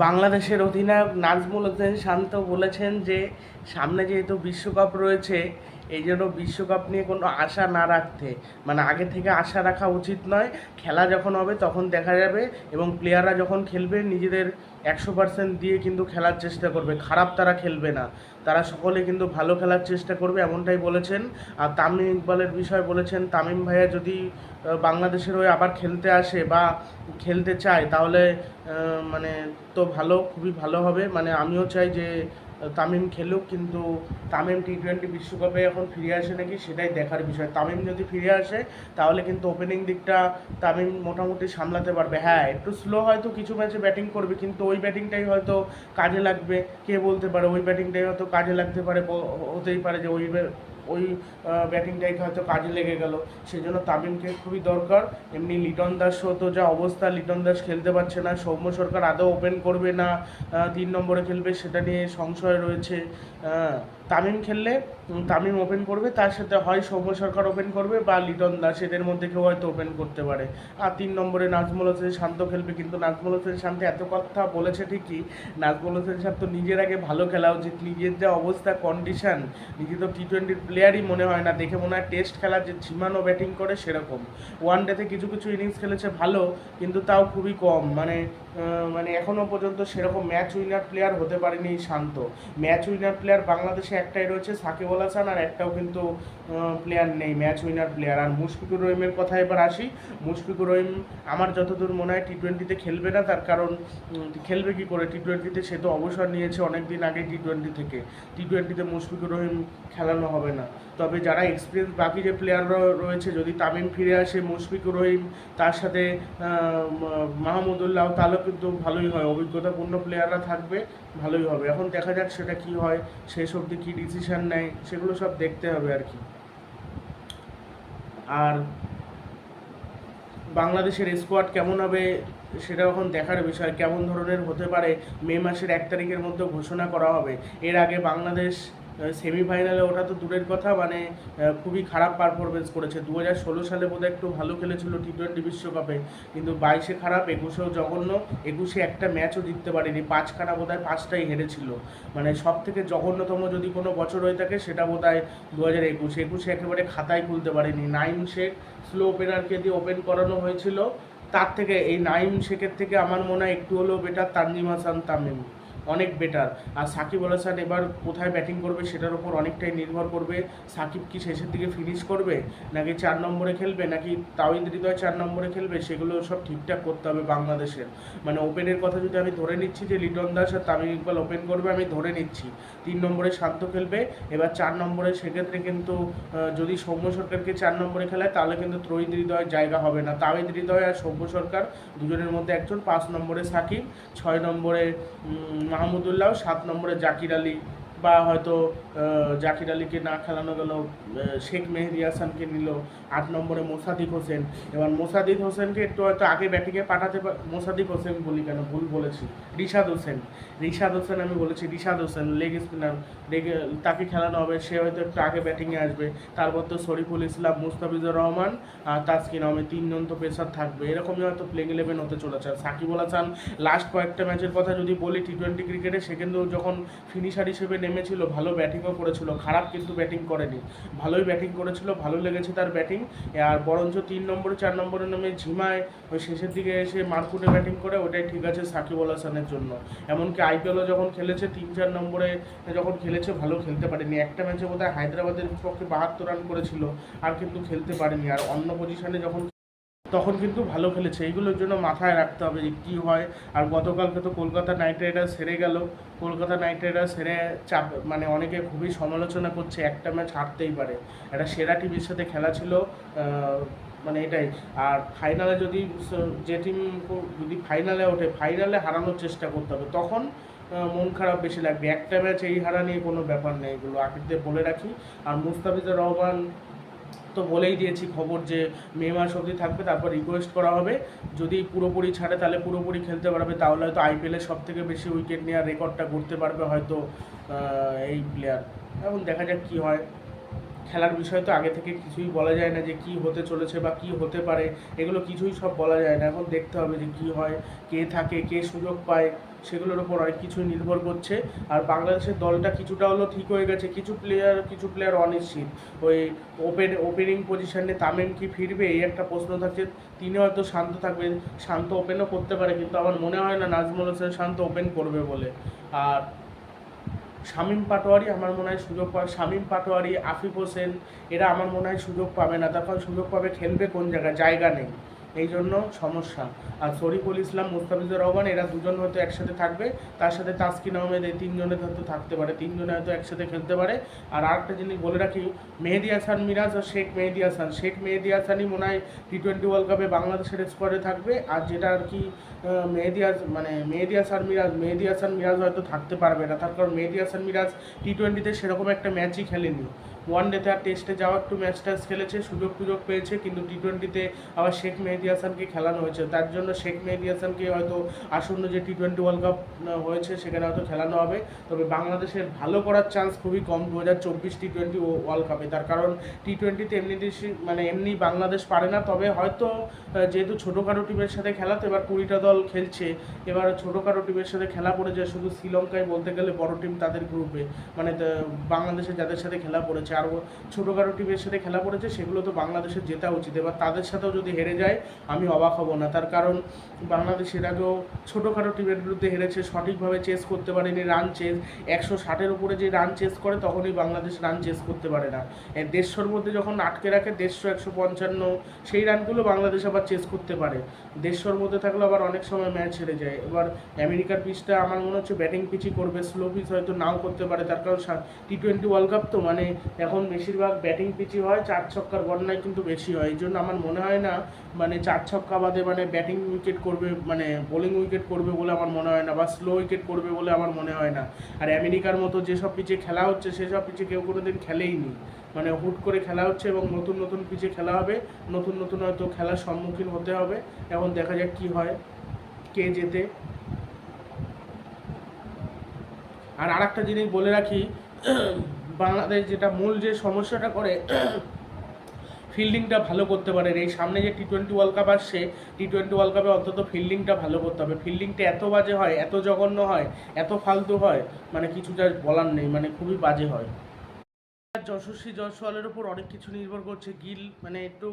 বাংলাদেশের অধিনায়ক নাজমুল হোসেন শান্ত বলেছেন যে সামনে যেহেতু বিশ্বকাপ রয়েছে এই জন্য বিশ্বকাপ নিয়ে কোনো আশা না রাখতে। মানে আগে থেকে আশা রাখা উচিত নয়। খেলা যখন হবে তখন দেখা যাবে এবং প্লেয়াররা যখন খেলবে নিজেদের একশো পার্সেন্ট দিয়ে কিন্তু খেলার চেষ্টা করবে। খারাপ তারা খেলবে না। তারা সকলে কিন্তু ভালো খেলার চেষ্টা করবে এমনটাই বলেছেন। আর তামিম ইকবালের বিষয় বলেছেন, তামিম ভাইয়া যদি বাংলাদেশের হয়ে আবার খেলতে আসে বা খেলতে চায়, তাহলে মানে তো ভালো, খুবই ভালো হবে। মানে আমিও চাই যে তামিম খেলুক, কিন্তু তামিম টি টোয়েন্টি বিশ্বকাপে এখন ফিরে আসে নাকি সেটাই দেখার বিষয়। তামিম যদি ফিরে আসে, তাহলে কিন্তু ওপেনিং দিকটা তামিম মোটামুটি সামলাতে পারবে। হ্যাঁ একটু স্লো হয়তো কিছু ম্যাচে ব্যাটিং করবে, কিন্তু ওই ব্যাটিংটাই হয়তো কাজে লাগবে। কে বলতে পারে, ওই ব্যাটিংটাই হয়তো কাজে লাগতে পারে হতেই পারে যে ওই ওই ব্যাটিংটাই হয়তো কাজে লেগে গেল। সেই জন্য তামিমকে খুবই দরকার। এমনি লিটন দাসও তো যা অবস্থা লিটন দাস খেলতে পারছে না সৌম্য সরকার আদৌ ওপেন করবে না তিন নম্বরে খেলবে সেটা নিয়ে সংশয় রয়েছে। আহ, তামিম খেললে তামিম ওপেন করবে, তার সাথে হয় সৌম্য সরকার ওপেন করবে বা লিটন দাস, এদের মধ্যে কেউ হয়তো ওপেন করতে পারে। আর তিন নম্বরে নাজমুল হোসেন শান্ত খেলবে, কিন্তু নাজমুল হোসেন শান্ত এত কথা বলেছে ঠিকই, নাজমুল হোসেন শান্ত নিজের আগে ভালো খেলা উচিত, নিজের যা অবস্থা কন্ডিশন নিজে তো টি টোয়েন্টির প্লেয়ারই মনে হয় না, দেখে মনে হয় টেস্ট খেলা যে ঝিমানো ব্যাটিং করে সেরকম। ওয়ান ডেতে কিছু কিছু ইনিংস খেলেছে ভালো, কিন্তু তাও খুবই কম মানে মানে এখনও পর্যন্ত সেরকম ম্যাচ উইনার প্লেয়ার হতে পারেনি শান্ত। ম্যাচ উইনার প্লেয়ার বাংলাদেশে একটাই রয়েছে সাকিব আল হাসান, আর একটাও কিন্তু প্লেয়ার নেই ম্যাচ উইনার প্লেয়ার আর মুশফিকুর রহিমের কথা এবার আসি। মুশফিকুর রহিম আমার যতদূর মনে হয় টি টোয়েন্টিতে খেলবে না, তার কারণ খেলবে কি করে টি টোয়েন্টিতে সে তো অবসর নিয়েছে অনেক দিন আগে টি টোয়েন্টি থেকে। টি টোয়েন্টিতে মুশফিকুর রহিম খেলানো হবে না। তবে যারা এক্সপিরিয়েন্স বাকি যে প্লেয়াররা রয়েছে, যদি তামিম ফিরে আসে, মুশফিকুর রহিম, তার সাথে মাহমুদুল্লাহ তাহলে কিন্তু ভালোই হয়। অভিজ্ঞতাপূর্ণ প্লেয়াররা থাকবে, ভালোই হবে। এখন দেখা যাক সেটা কি হয়। শেষ অবধি কী ডিসিশন নেয়, সেগুলো সব দেখতে হবে আর কি। আর বাংলাদেশের স্কোয়াড কেমন হবে সেটা এখন দেখার বিষয়, কেমন ধরনের হতে পারে, মে মাসের এক তারিখের মধ্যে ঘোষণা করা হবে। এর আগে বাংলাদেশ সেমিফাইনালে ওটা তো দূরের কথা মানে খুবই খারাপ পারফরমেন্স করেছে। দু ষোলো সালে বোধহয় একটু ভালো খেলেছিল টি টোয়েন্টি বিশ্বকাপে, কিন্তু বাইশে খারাপ, একুশেও জঘন্য, একুশে একটা ম্যাচও জিততে পারেনি, পাঁচখানা বোধহয় পাঁচটাই হেরেছিল। মানে সব থেকে জঘন্যতম যদি কোনো বছর হয়ে থাকে, সেটা বোধহয় দু হাজার একুশ। একুশে একেবারে খাতায় খুলতে পারেনি। নাইম শেখ স্লো ওপেনারকে দিয়ে ওপেন করানো হয়েছিল, তার থেকে, এই নাইম শেখের থেকে আমার মনে হয় একটু হলেও বেটার তানজিম হাসান তামিম। অনেক বেটার আর সাকিব আল হাসান এবার কোথায় ব্যাটিং করবে সেটার উপর অনেকটাই নির্ভর করবে। সাকিব কি শেষের দিকে ফিনিশ করবে, নাকি চার নম্বরে খেলবে, নাকি তাওহিদ হৃদয় চার নম্বরে খেলবে, সেগুলো সব ঠিকঠাক করতে হবে বাংলাদেশের। মানে ওপেনের কথা যদি আমি ধরে নিচ্ছি যে লিটন দাস আর তামিম ইকবাল ওপেন করবে, আমি ধরে নিচ্ছি। তিন নম্বরে শান্ত খেলবে, এবার চার নম্বরে সেক্ষেত্রে কিন্তু যদি সৌম্য সরকারকে চার নম্বরে খেলায়, তাহলে কিন্তু ত্রয়িত হৃদয়ের জায়গা হবে না। তাওহিদ হৃদয় আর সৌম্য সরকার দুজনের মধ্যে একজন, পাঁচ নম্বরে সাকিব, ছয় নম্বরে মাহমুদুল্লাহ সাত নম্বরে জাকির আলী বা হয়তো জাকির আলীকে না খেলানো গেল শেখ মেহেদি হাসানকে নিল, আট নম্বরে মোসাদিক হোসেন। এবার মোসাদিক হোসেনকে একটু হয়তো আগে ব্যাটিংয়ে পাঠাতে মোসাদিক হোসেন বলি কেন? ভুল বলেছি। রিশাদ হোসেন। রিশাদ হোসেন আমি বলেছি, রিশাদ হোসেন লেগ স্পিনার লেগে তাকে খেলানো হবে, সে হয়তো একটু আগে ব্যাটিংয়ে আসবে। তারপর তো শরীফুল ইসলাম, মুস্তাফিজুর রহমান আর তাসকিন আহমেদ তিনজন তো পেসার থাকবে। এরকমই হয়তো প্লেইং ইলেভেন হতে চলেছে। সাকিব আল হাসান লাস্ট কয়েকটা ম্যাচের কথা যদি বলি টি টোয়েন্টি ক্রিকেটে সে কিন্তু যখন ফিনিশার হিসেবে নেমেছিল ভালো ব্যাটিংও করেছিল, খারাপ কিন্তু ব্যাটিং করেনি। ভালোই ব্যাটিং করেছিল, ভালো লেগেছে তার ব্যাটিং। আর বরঞ্চ তিন নম্বরে, চার নম্বরে নেমে ঝিমায়, ওই শেষের দিকে এসে মারকুটে ব্যাটিং করে, ওটাই ঠিক আছে সাকিব আল হাসানের জন্য। এমনকি আইপিএলও যখন খেলেছে, তিন, চার নম্বরে যখন খেলেছে, ভালো খেলতে পারেনি। একটা ম্যাচে বোধহয় হায়দ্রাবাদের পক্ষে বাহাত্তর রান করেছিল, আর কিন্তু খেলতে পারেনি। আর অন্য পজিশনে যখন তখন কিন্তু ভালো খেলেছে। এইগুলোর জন্য মাথায় রাখতে হবে যে কী হয়। আর গতকালকে তো কলকাতা নাইট রাইডার্স হেরে গেল। কলকাতা নাইট রাইডার্স হেরে চাপ মানে অনেকে খুবই সমালোচনা করছে একটা ম্যাচ হারতেই পারে। একটা সেরা টিভির সাথে খেলা ছিল মানে এটাই। আর ফাইনালে যদি, যে টিম যদি ফাইনালে ওঠে, ফাইনালে হারানোর চেষ্টা করতে হবে, তখন মন খারাপ বেশি লাগবে। একটা ম্যাচ এই হারা নিয়ে কোনো ব্যাপার নেই এগুলো। আগে বলে রাখি। আর মুস্তাফিজুর রহমান তো বলেই দিয়েছি খবর যে মে মাস অবধি থাকবে, তারপর রিকোয়েস্ট করা হবে। যদি পুরোপুরি ছাড়ে, তাহলে পুরোপুরি খেলতে পারবে। তাহলে হয়তো আইপিএলের সব থেকে বেশি উইকেট নেওয়ার রেকর্ডটা করতে পারবে হয়তো এই প্লেয়ার এখন দেখা যাক কী হয়। খেলার বিষয় তো আগে থেকে কিছুই বলা যায় না যে কি হতে চলেছে বা কি হতে পারে, এগুলো কিছুই সব বলা যায় না। এখন দেখতে হবে যে কি হয়, কে থাকে, কে সুযোগ পায়, সেগুলোর উপর অনেক কিছুই নির্ভর করছে। আর বাংলাদেশের দলটা কিছুটা হলো ঠিক হয়ে গেছে, কিছু প্লেয়ার কিছু প্লেয়ার অনিশ্চিত। ওই ওপেন ওপেনিং পজিশনে তামিম কি ফিরবে, এই একটা প্রশ্ন থাকছে। তিনি হয়তো শান্ত থাকবেন শান্ত ওপেনও করতে পারে, কিন্তু আমার মনে হয় না নাজমুল হোসেন শান্ত ওপেন করবে বলে। আর শামীম পাটোয়ারি আমার মনে হয় সুযোগ পাবে। শামীম পাটোয়ারি, আফিফ হোসেন, এরা আমার মনে হয় সুযোগ পাবে না। তার কারণ সুযোগ পাবে, খেলবে কোন জায়গায়? জায়গা নেই। এই জন্য সমস্যা। আর শরীফুল ইসলাম, মুস্তাফিজুর রহমান, এরা দুজন হয়তো একসাথে থাকবে। তার সাথে তাসকিন আহমেদ এই তিনজনে হয়তো থাকতে পারে। তিনজনে হয়তো একসাথে খেলতে পারে। আর আরেকটা জিনিস বলে রাখি, মেহেদি হাসান, মিরাজ আর শেখ মেহেদি হাসান। শেখ মেহেদি হাসানই মনে হয় টি টোয়েন্টি ওয়ার্ল্ড কাপে বাংলাদেশের স্কোয়াডে থাকবে। আর যেটা আর কি মেহেদি মানে মেহেদি হাসান, মিরাজ, মেহেদি হাসান, মিরাজ হয়তো থাকতে পারবে না। তার কারণ মেহেদি হাসান, মিরাজ টি টোয়েন্টিতে সেরকম একটা ম্যাচই খেলেনি। ওয়ান ডেতে আর টেস্টে যাওয়া একটু ম্যাচ ট্যাচ খেলেছে, সুযোগ সুযোগ পেয়েছে, কিন্তু টি টোয়েন্টিতে আবার শেখ মেহেদি হাসানকে খেলানো হয়েছে। তার জন্য শেখ মেহেদি হাসানকে হয়তো আসন্ন যে টি টোয়েন্টি ওয়ার্ল্ড কাপ হয়েছে, সেখানে হয়তো খেলানো হবে। তবে বাংলাদেশের ভালো করার চান্স খুবই কম দু হাজার চব্বিশ টি টোয়েন্টি ওয়ার্ল্ড কাপে তার কারণ টি টোয়েন্টিতে এমনি দেশে মানে এমনি বাংলাদেশ পারে না, তবে হয়তো যেহেতু ছোটোখাটো টিমের সাথে খেলাতে এবার কুড়িটা দল খেলছে এবার ছোটোখাটো টিমের সাথে খেলা পড়েছে। শুধু শ্রীলঙ্কায় বলতে গেলে বড় টিম তাদের গ্রুপে মানে বাংলাদেশে যাদের সাথে খেলা পড়েছে আরও ছোটোখাটো টিমের সাথে খেলা করেছে সেগুলো তো বাংলাদেশের জেতা উচিত। এবার তাদের সাথেও যদি হেরে যায়, আমি অবাক হব না। তার কারণ বাংলাদেশ এর আগেও ছোটোখাটো টিমের বিরুদ্ধে হেরেছে, সঠিকভাবে চেস করতে পারেনি রান চেস একশো ষাটের উপরে যে রান চেস করে, তখনই বাংলাদেশ রান চেস করতে পারে না। দেড়শোর মধ্যে যখন আটকে রাখে, দেড়শো, একশো পঞ্চান্ন, সেই রানগুলো বাংলাদেশ আবার চেস করতে পারে। দেড়শোর মধ্যে থাকলে আবার অনেক সময় ম্যাচ হেরে যায়। এবার আমেরিকার পিচটা আমার মনে হচ্ছে ব্যাটিং পিচই করবে। স্লো পিচ হয়তো নাও করতে পারে, তার কারণ টি টোয়েন্টি ওয়ার্ল্ড কাপ তো মানে এখন বেশিরভাগ ব্যাটিং পিচই হয়, চার ছক্কার গণনায় কিন্তু বেশি হয়। এই জন্য আমার মনে হয় না মানে চার ছক্কা বাদে মানে ব্যাটিং উইকেট করবে মানে বোলিং উইকেট করবে বলে আমার মনে হয় না, বা স্লো উইকেট করবে বলে আমার মনে হয় না। আর আমেরিকার মতো যেসব পিচে খেলা হচ্ছে, সেসব পিচে কেউ কোনো দিন খেলেই নি। মানে হুট করে খেলা হচ্ছে এবং নতুন নতুন পিচে খেলা হবে, নতুন নতুন হয়তো খেলার সম্মুখীন হতে হবে। এখন দেখা যাক কি হয়, কে যেতে আর আরেকটা জিনিস বলে রাখি বাংলাদেশ যেটা মূল যে সমস্যাটা করে, ফিল্ডিংটা ভালো করতে পারে এই সামনে যে টি টোয়েন্টি ওয়ার্ল্ড কাপ আসছে টি টোয়েন্টি ওয়ার্ল্ড কাপে অন্তত ফিল্ডিংটা ভালো করতে হবে। ফিল্ডিংটা এত বাজে হয়, এত জঘন্য হয়, এত ফালতু হয় মানে কিছুটা বলার নেই মানে খুবই বাজে হয়। যশস্বী জয়সওয়ালের উপর অনেক কিছু নির্ভর করছে। গিল মানে একটু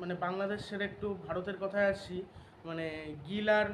মানে বাংলাদেশের একটু ভারতের কথায় আসছি মানে গিল আর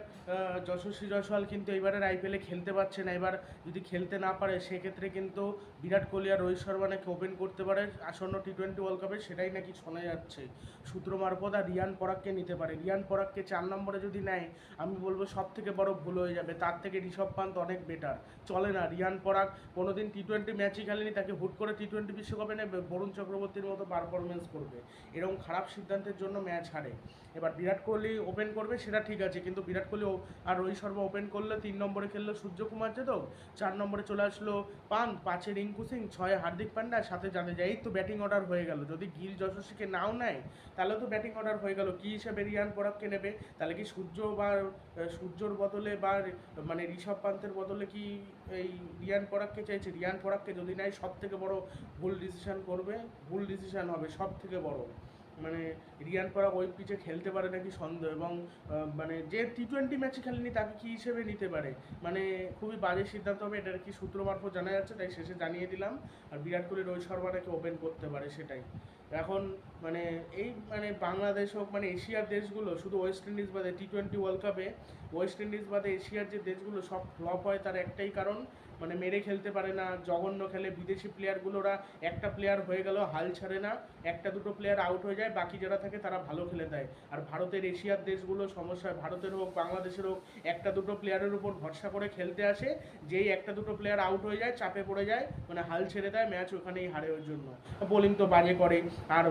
যশস্বী জয়সওয়াল কিন্তু এবারের আইপিএলে খেলতে পারছে না। এবার যদি খেলতে না পারে, সেক্ষেত্রে কিন্তু বিরাট কোহলি আর রোহিত শর্মা নাকি ওপেন করতে পারে আসন্ন টি টোয়েন্টি ওয়ার্ল্ড কাপে সেটাই নাকি শোনা যাচ্ছে। সূত্র মারফত আর রিয়ান পরাগকে নিতে পারে। রিয়ান পরাগকে চার নম্বরে যদি নেয়, আমি বলব সব থেকে বড় ভুল হয়ে যাবে। তার থেকে ঋষভ পান্ত অনেক বেটার চলে না, রিয়ান পরাগ কোনোদিন টি টোয়েন্টি ম্যাচই খেলেনি, তাকে হুট করে টি টোয়েন্টি বিশ্বকাপে নেবে। বরুণ চক্রবর্তীর মতো পারফরমেন্স করবে। এরকম খারাপ সিদ্ধান্তের জন্য ম্যাচ হারে। এবার বিরাট কোহলি ওপেন করবে, সেটা ঠিক আছে, কিন্তু বিরাট কোহলি আর রোহিত শর্মা ওপেন করলে তিন নম্বরে খেললো সূর্যকুমার যাদব, চার নম্বরে চলে আসলো পান পাঁচে রিঙ্কু সিং ছয়ে হার্দিক পান্ডা সাথে জাদেজা এই তো ব্যাটিং অর্ডার হয়ে গেল। যদি গিল যশস্বীকে নাও নেয়, তাহলে তো ব্যাটিং অর্ডার হয়ে গেল। কী হিসাবে রিয়ান পরাগকে নেবে? তাহলে কি সূর্য বা সূর্যর বদলে বা মানে ঋষভ পান্তের বদলে কি এই রিয়ান পরাগকে চাইছে? রিয়ান পরাগকে যদি নেয় সব থেকে বড় ভুল ডিসিশন করবে? ভুল ডিসিশন হবে সব থেকে বড়। মানে রিয়ান পরাগ ওই পিচে খেলতে পারে নাকি সন্দেহ এবং মানে যে টি টোয়েন্টি ম্যাচে খেলেনি তাকে কী হিসেবে নিতে পারে? মানে খুবই বাজে সিদ্ধান্ত হবে, এটার কি সূত্র মারফত জানা যাচ্ছে, তাই শেষে জানিয়ে দিলাম। আর বিরাট কোহলি, রোহিত শর্মা নাকি ওপেন করতে পারে সেটাই। এখন মানে এই মানে বাংলাদেশ হোক মানে এশিয়ার দেশগুলো, শুধু ওয়েস্ট ইন্ডিজ বাদে টি টোয়েন্টি ওয়ার্ল্ড কাপে ওয়েস্ট ইন্ডিজ বাদে এশিয়ার যে দেশগুলো সব ফ্লপ হয় তার একটাই কারণ মানে মেরে খেলতে পারে না, জঘন্য খেলে বিদেশি প্লেয়ারগুলোরা একটা প্লেয়ার হয়ে গেল হাল ছাড়ে না, একটা দুটো প্লেয়ার আউট হয়ে যায়, বাকি যারা থাকে তারা ভালো খেলে দেয়। আর ভারতের এশিয়ার দেশগুলো সমস্যা ভারতের হোক, বাংলাদেশের হোক, একটা দুটো প্লেয়ারের উপর ভরসা করে খেলতে আসে, যেই একটা দুটো প্লেয়ার আউট হয়ে যায়, চাপে পড়ে যায় মানে হাল ছেড়ে দেয় ম্যাচ ওখানেই হারে ওর জন্য। বোলিং তো বাজে করে। আর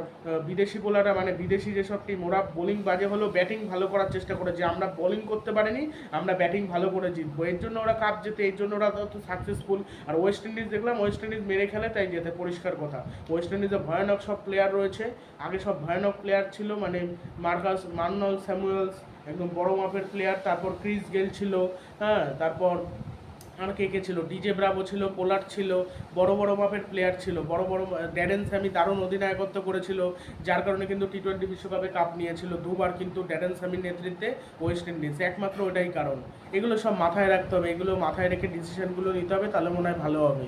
বিদেশি বোলাররা মানে বিদেশি যেসব টিম ওরা বোলিং বাজে হলেও ব্যাটিং ভালো করার চেষ্টা করে। যে আমরা বোলিং করতে পারিনি, আমরা ব্যাটিং ভালো করে জিতবো। এর জন্য ওরা কাপ জেতে, এর জন্য ওরা তো সাকসেসফুল আর ওয়েস্ট ইন্ডিজ দেখলাম ওয়েস্ট ইন্ডিজ মেরে খেলে তাই যেতে, পরিষ্কার কথা। ওয়েস্ট ইন্ডিজে ভয়ানক সব প্লেয়ার রয়েছে। আগে সব ভয়ানক প্লেয়ার ছিল মানে মার্কাস মার্নল স্যামুয়েলস, একদম বড় মাপের প্লেয়ার তারপর ক্রিস গেল ছিল হ্যাঁ তারপর আর কে কে ছিল? ডিজে ব্রাভো ছিল পোলার ছিল, বড় বড় মাপের প্লেয়ার ছিল, বড় বড় ড্যাডেন স্যামি দারুণ অধিনায়কত্ব করেছিল, যার কারণে কিন্তু টি টোয়েন্টি বিশ্বকাপে কাপ নিয়েছিল, দুবার কিন্তু ড্যাডেন স্যামির নেতৃত্বে ওয়েস্ট ইন্ডিজ একমাত্র ওটাই কারণ। এগুলো সব মাথায় রাখতে হবে, এগুলো মাথায় রেখে ডিসিশনগুলো নিতে হবে, তাহলে মনে হয় ভালো হবে।